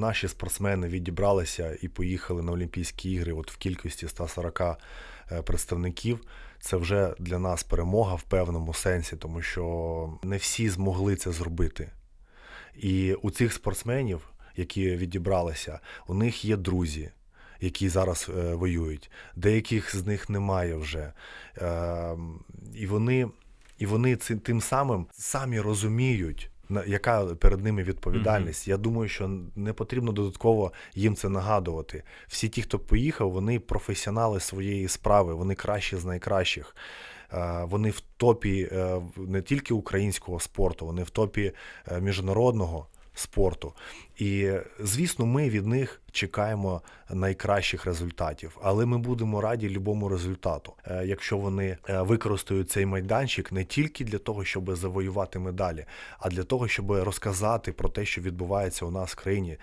наші спортсмени відібралися і поїхали на Олімпійські ігри от в кількості 140 е, представників. Це вже для нас перемога в певному сенсі, тому що не всі змогли це зробити. І у цих спортсменів, які відібралися, у них є друзі, які зараз е, воюють. Деяких з них немає вже. Е, і вони, і вони цим, тим самим самі розуміють. На- Яка перед ними відповідальність? Я думаю, що не потрібно додатково їм це нагадувати. Всі ті, хто поїхав, вони професіонали своєї справи, вони кращі з найкращих. Е, Вони в топі е, не тільки українського спорту, вони в топі е, міжнародного спорту. І звісно, ми від них чекаємо найкращих результатів, але ми будемо раді любому результату, Е, якщо вони е, використають цей майданчик не тільки для того, щоб завоювати медалі, а для того, щоб розказати про те, що відбувається у нас в країні,